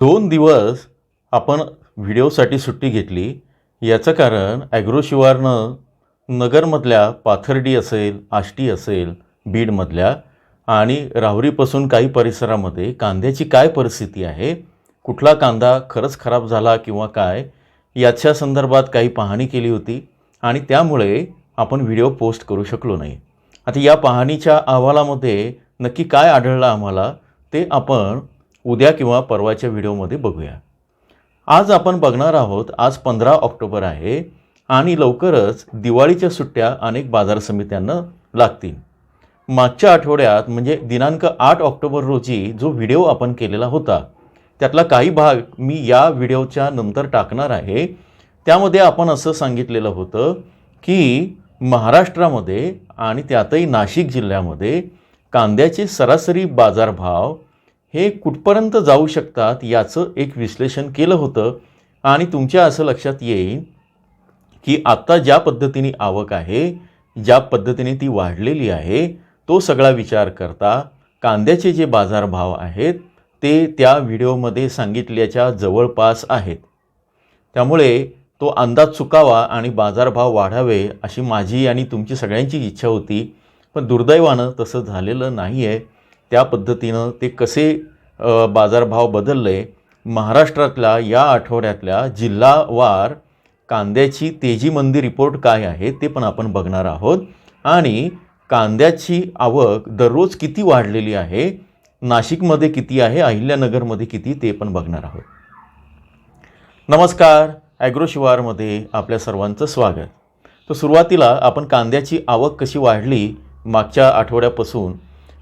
दोन दिवस आपण व्हिडिओसाठी सुट्टी घेतली. याचं कारण ॲग्रो शिवारनं नगरमधल्या पाथर्डी असेल आष्टी असेल बीडमधल्या आणि राहुरीपासून काही परिसरामध्ये कांद्याची काय परिस्थिती आहे कुठला कांदा खरंच खराब झाला किंवा काय याच्या संदर्भात काही पाहणी केली होती आणि त्यामुळे आपण व्हिडिओ पोस्ट करू शकलो नाही. आता या पाहणीच्या अहवालामध्ये नक्की काय आढळलं आम्हाला ते आपण उद्या किंवा परवाच्या व्हिडिओमध्ये बघूया. आज आपण बघणार आहोत आज पंधरा ऑक्टोबर आहे आणि लवकरच दिवाळीच्या सुट्ट्या अनेक बाजार समित्यांना लागतील. मागच्या आठवड्यात म्हणजे दिनांक आठ ऑक्टोबर रोजी जो व्हिडिओ आपण केलेला होता त्यातला काही भाग मी या व्हिडिओच्या नंतर टाकणार आहे. त्यामध्ये आपण असं सांगितलेलं होतं की महाराष्ट्रामध्ये आणि त्यातही नाशिक जिल्ह्यामध्ये कांद्याचे सरासरी बाजारभाव हे कुठपर्यंत जाऊ शकतात याचं एक विश्लेषण केलं होतं. आणि तुमच्या असं लक्षात येईल की आत्ता ज्या पद्धतीने आवक आहे ज्या पद्धतीने ती वाढलेली आहे तो सगळा विचार करता कांद्याचे जे बाजारभाव आहेत ते त्या व्हिडिओमध्ये सांगितल्याच्या जवळपास आहेत. त्यामुळे तो अंदाज चुकावा आणि बाजारभाव वाढावे अशी माझी आणि तुमची सगळ्यांची इच्छा होती. पण दुर्दैवानं तसं झालेलं नाही आहे त्या पद्धतीनं ते कसे बाजारभाव बदलले? महाराष्ट्रातल्या या आठवड्यातल्या जिल्हावार कांद्याची तेजी मंदी रिपोर्ट काय आहे ते पण आपण बघणार आहोत. आणि कांद्याची आवक दररोज किती वाढलेली आहे? नाशिकमध्ये किती आहे? अहिल्यानगरमध्ये किती? ते पण बघणार आहोत. नमस्कार. ॲग्रो शिवारमध्ये आपल्या सर्वांचं स्वागत. तर सुरुवातीला आपण कांद्याची आवक कशी वाढली मागच्या आठवड्यापासून?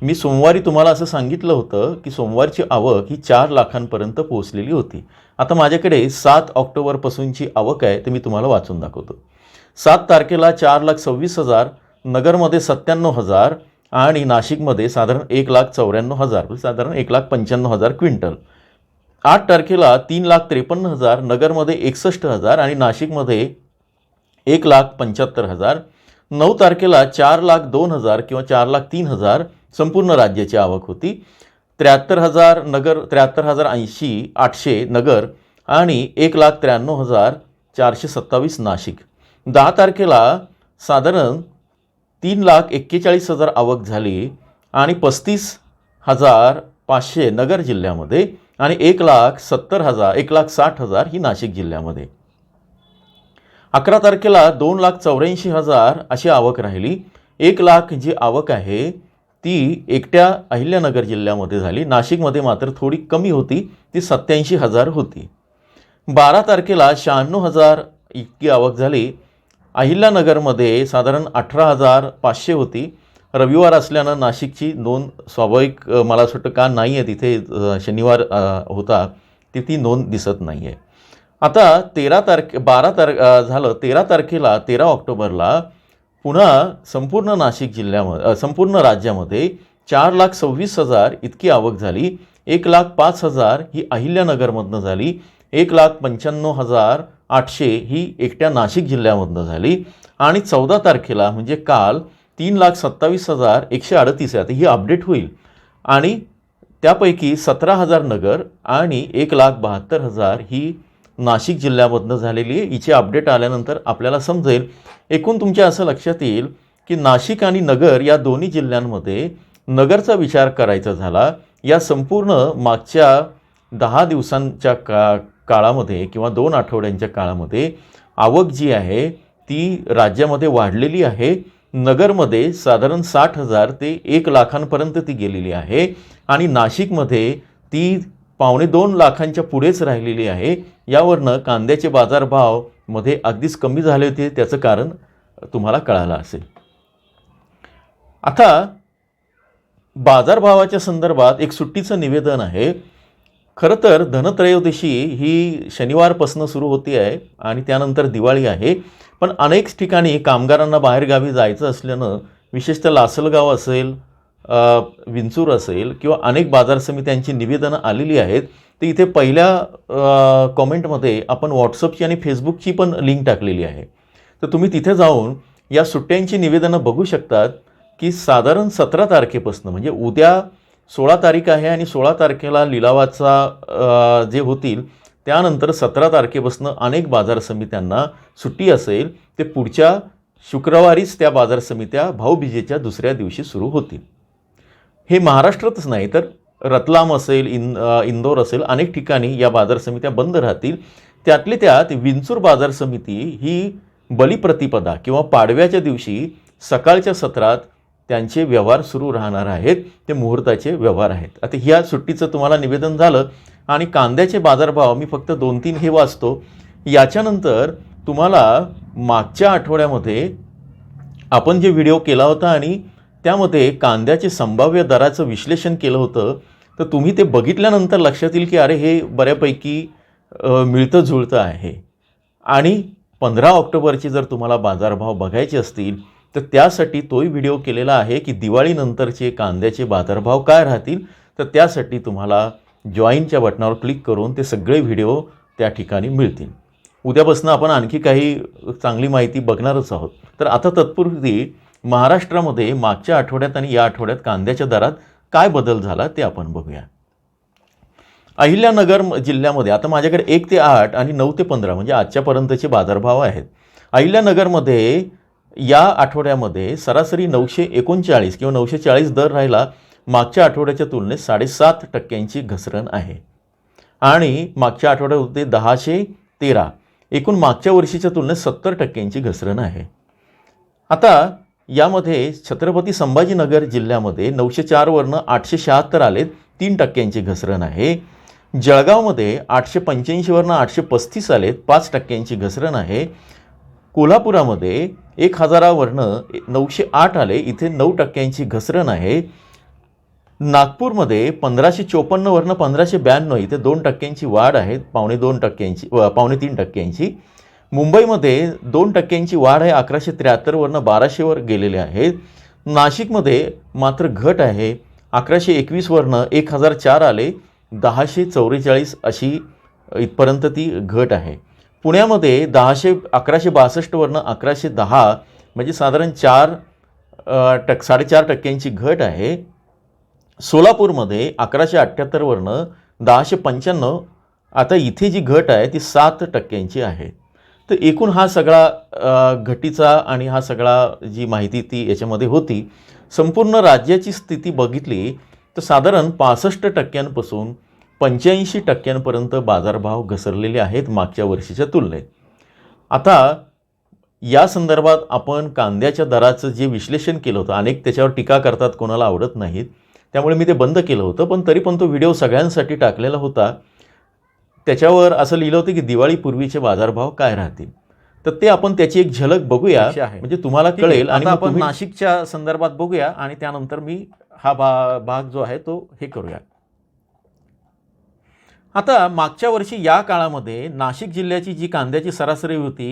मी सोमवारी तुम्हाला असं सांगितलं होतं की सोमवारची आवक ही चार लाखांपर्यंत पोहोचलेली होती. आता माझ्याकडे सात ऑक्टोबरपासूनची आवक आहे ते मी तुम्हाला वाचून दाखवतो. सात तारखेला चार लाख सव्वीस हजार नगरमध्ये सत्त्याण्णव हजार आणि नाशिकमध्ये साधारण एक लाख चौऱ्याण्णव हजार म्हणजे साधारण एक लाख पंच्याण्णव हजार क्विंटल. आठ तारखेला तीन लाख त्रेपन्न हजार नगरमध्ये एकसष्ट हजार आणि नाशिकमध्ये एक लाख पंच्याहत्तर हजार. नऊ तारखेला चार लाख दोन हजार किंवा चार लाख तीन हजार संपूर्ण राज्याची आवक होती. त्र्याहत्तर हजार नगर त्र्याहत्तर हजार ऐंशी आठशे नगर आणि एक लाख त्र्याण्णव हजार चारशे सत्तावीस नाशिक. दहा तारखेला साधारण तीन लाख एक्केचाळीस हजार आवक झाली आणि पस्तीस हजार पाचशे नगर जिल्ह्यामध्ये आणि एक लाख सत्तर हजार एक लाख साठ हजार ही नाशिक जिल्ह्यामध्ये. अकरा तारखेला दोन लाख चौऱ्याऐंशी हजार अशी आवक राहिली. एक लाख जी आवक आहे ती एकट्या अहिल्यानगर जिल्ह्यामध्ये झाली. नाशिकमध्ये मात्र थोडी कमी होती. ती सत्याऐंशी हजार होती. बारा तारखेला शहाण्णव हजार इतकी आवक झाली. अहिल्यानगरमध्ये साधारण अठरा हजार पाचशे होती. रविवार असल्यानं नाशिकची नोंद स्वाभाविक मला असं वाटतं का नाही आहे तिथे शनिवार होता. ती ती नोंद दिसत नाही आहे आता तेरा तारखे बारा तार झालं. तेरा तारखेला तेरा ऑक्टोबरला पुन्हा संपूर्ण नाशिक जिल्ह्यामध्ये संपूर्ण राज्यामध्ये चार लाख सव्वीस हजार इतकी आवक झाली. एक लाख पाच हजार ही अहिल्यानगरमधनं झाली. एक लाख पंच्याण्णव हजार आठशे ही एकट्या नाशिक जिल्ह्यामधनं झाली. आणि चौदा तारखेला म्हणजे काल तीन लाख सत्तावीस हजार एकशे अडतीस आहे. आता ही अपडेट होईल. आणि त्यापैकी सतरा हजार नगर आणि एक लाख बहात्तर हजार ही नाशिक जिल्ह्यामधनं झालेली आहे. हिची अपडेट आल्यानंतर आपल्याला समजेल. एकूण तुमच्या असं लक्षात येईल की नाशिक आणि नगर या दोन्ही जिल्ह्यांमध्ये नगरचा विचार करायचा झाला. या संपूर्ण मागच्या दहा दिवसांच्या का काळामध्ये किंवा दोन आठवड्यांच्या काळामध्ये आवक जी आहे ती राज्यामध्ये वाढलेली आहे. नगरमध्ये साधारण साठ हजार ते एक लाखांपर्यंत ती गेलेली आहे. आणि नाशिकमध्ये ती पावणे दोन लाखांच्या पुढेच राहिलेली आहे. यावरनं कांद्याचे बाजारभावमध्ये अगदीच कमी झाले होते. त्याचं कारण तुम्हाला कळालं असेल. आता बाजारभावाच्या संदर्भात एक सुट्टीचं निवेदन आहे. खरं तर धनत्रयोदशी ही शनिवारपासून सुरू होती आहे आणि त्यानंतर दिवाळी आहे. पण अनेक ठिकाणी कामगारांना बाहेरगावी जायचं असल्यानं विशेषतः लासलगाव असेल विंचूर असेल किंवा अनेक बाजार समित्यांची निवेदनं आलेली आहेत ते इथे पहिल्या कॉमेंटमध्ये आपण व्हॉट्सअपची आणि फेसबुकची पण लिंक टाकलेली आहे. तर तुम्ही तिथे जाऊन या सुट्ट्यांची निवेदनं बघू शकतात की साधारण सतरा तारखेपासून म्हणजे उद्या सोळा तारीख आहे आणि सोळा तारखेला लिलावाचा जे होतील त्यानंतर सतरा तारखेपासून अनेक बाजार समित्यांना सुट्टी असेल ते पुढच्या शुक्रवारीच त्या बाजार समित्या भाऊबीजेच्या दुसऱ्या दिवशी सुरू होतील. हे महाराष्ट्रातच नाही तर रतलाम असेल इन इंदोर असेल अनेक ठिकाणी या बाजार समित्या बंद राहतील. त्यातले त्यात विंचूर बाजार समिती ही बलिप्रतिपदा किंवा पाडव्याच्या दिवशी सकाळच्या सत्रात त्यांचे व्यवहार सुरू राहणार आहेत ते मुहूर्ताचे व्यवहार आहेत. आता ह्या सुट्टीचं तुम्हाला निवेदन झालं आणि कांद्याचे बाजारभाव मी फक्त दोन तीन हे वाचतो. याच्यानंतर तुम्हाला मागच्या आठवड्यामध्ये आपण जे व्हिडिओ केला होता आणि त्यामध्ये कांद्याचे संभाव्य दराचं विश्लेषण केलं होतं. तर तुम्ही ते बघितल्यानंतर लक्षात येईल की अरे हे बऱ्यापैकी मिळतं जुळतं आहे. आणि पंधरा ऑक्टोबरचे जर तुम्हाला बाजारभाव बघायचे असतील तर त्यासाठी तोही व्हिडिओ केलेला आहे की दिवाळीनंतरचे कांद्याचे बाजारभाव काय राहतील तर त्यासाठी तुम्हाला जॉईनच्या बटनावर क्लिक करून ते सगळे व्हिडिओ त्या ठिकाणी मिळतील. उद्यापासून आपण आणखी काही चांगली माहिती बघणारच आहोत. तर आता तत्पूर्वी महाराष्ट्रामध्ये मागच्या आठवड्यात आणि या आठवड्यात कांद्याच्या दरात काय बदल झाला ते आपण बघूया. अहिल्यानगर जिल्ह्यामध्ये आता माझ्याकडे एक ते आठ आणि नऊ ते पंधरा म्हणजे आजच्यापर्यंतचे बाजारभाव आहेत. अहिल्यानगरमध्ये या आठवड्यामध्ये सरासरी नऊशे एकोणचाळीस किंवा नऊशे चाळीस दर राहिला. मागच्या आठवड्याच्या तुलनेत साडेसात टक्क्यांची घसरण आहे. आणि मागच्या आठवड्यात होते दहाशे तेरा. एकूण मागच्या वर्षीच्या तुलनेत सत्तर टक्क्यांची घसरण आहे. आता यामध्ये छत्रपती संभाजीनगर जिल्ह्यामध्ये नऊशे चारवरनं आठशे शहात्तर आलेत तीन टक्क्यांची घसरण आहे. जळगावमध्ये आठशे पंच्याऐंशीवरनं आठशे पस्तीस आलेत पाच टक्क्यांची घसरण आहे. कोल्हापुरामध्ये एक हजारावरनं नऊशे आठ आले इथे नऊ टक्क्यांची घसरण आहे. नागपूरमध्ये पंधराशे चोपन्नवरनं पंधराशे ब्याण्णव इथे दोन टक्क्यांची वाढ आहे पावणे दोन टक्क्यांची पावणे तीन टक्क्यांची. मुंबईमध्ये दोन टक्क्यांची वाढ आहे. अकराशे त्र्याहत्तरवरनं बाराशेवर गेलेले आहेत. नाशिकमध्ये मात्र घट आहे. अकराशे एकवीसवरनं एक हजार चार आले. दहाशे चौवेचाळीस अशी इथपर्यंत ती घट आहे. पुण्यामध्ये दहाशे अकराशे बासष्टवरनं अकराशे दहा म्हणजे साधारण चार अ, टक साडेचार टक्क्यांची घट आहे. सोलापूरमध्ये अकराशे अठ्ठ्याहत्तरवरनं दहाशे पंच्याण्णव. आता इथे जी घट आहे ती सात टक्क्यांची आहे. तर एकूण हा सगळा घटीचा आणि हा सगळा जी माहिती ती याच्यामध्ये होती संपूर्ण राज्याची स्थिती बघितली तर साधारण पासष्ट टक्क्यांपासून पंच्याऐंशी टक्क्यांपर्यंत बाजारभाव घसरलेले आहेत मागच्या वर्षीच्या तुलनेत. आता या संदर्भात आपण कांद्याच्या दराचं जे विश्लेषण केलं होतं अनेक त्याच्यावर टीका करतात कोणाला आवडत नाहीत त्यामुळे मी ते बंद केलं होतं पण तरी पण तो व्हिडिओ सगळ्यांसाठी टाकलेला होता. त्याच्यावर असं लिहिलं होतं की दिवाळीपूर्वीचे बाजारभाव काय राहतील? तर ते आपण त्याची एक झलक बघूया. म्हणजे तुम्हाला कळेल आणि आता आपण नाशिकच्या संदर्भात बघूया आणि त्यानंतर मी हा बा भाग जो आहे तो हे करूया. आता मागच्या वर्षी या काळामध्ये नाशिक जिल्ह्याची जी कांद्याची सरासरी होती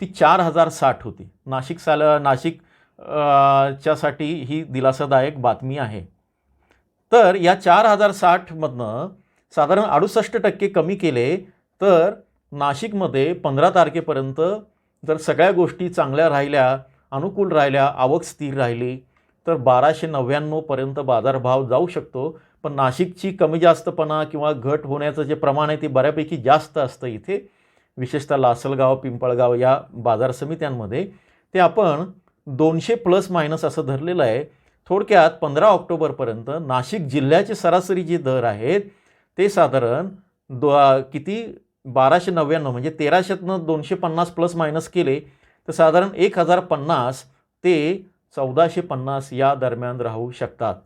ती चार हजार साठ होती. नाशिक साल नाशिक च्यासाठी ही दिलासादायक बातमी आहे. तर या चार हजार साठमधनं साधारण अडुसष्ट टक्के कमी केले तर नाशिकमध्ये पंधरा तारखेपर्यंत जर सगळ्या गोष्टी चांगल्या राहिल्या अनुकूल राहिल्या आवक स्थिर राहिली तर बाराशे नव्याण्णवपर्यंत बाजारभाव जाऊ शकतो. पण नाशिकची कमी जास्तपणा किंवा घट होण्याचं जे प्रमाण आहे ते बऱ्यापैकी जास्त असतं इथे. विशेषतः लासलगाव पिंपळगाव या बाजार समित्यांमध्ये. ते आपण दोनशे प्लस मायनस असं धरलेलं आहे. थोडक्यात पंधरा ऑक्टोबरपर्यंत नाशिक जिल्ह्याचे सरासरी जे दर आहेत ते साधारण दो किती? बाराशे नव्याण्णव म्हणजे तेराशेतनं दोनशे पन्नास प्लस मायनस केले तर साधारण एक हजार पन्नास ते चौदाशे पन्नास या दरम्यान राहू शकतात.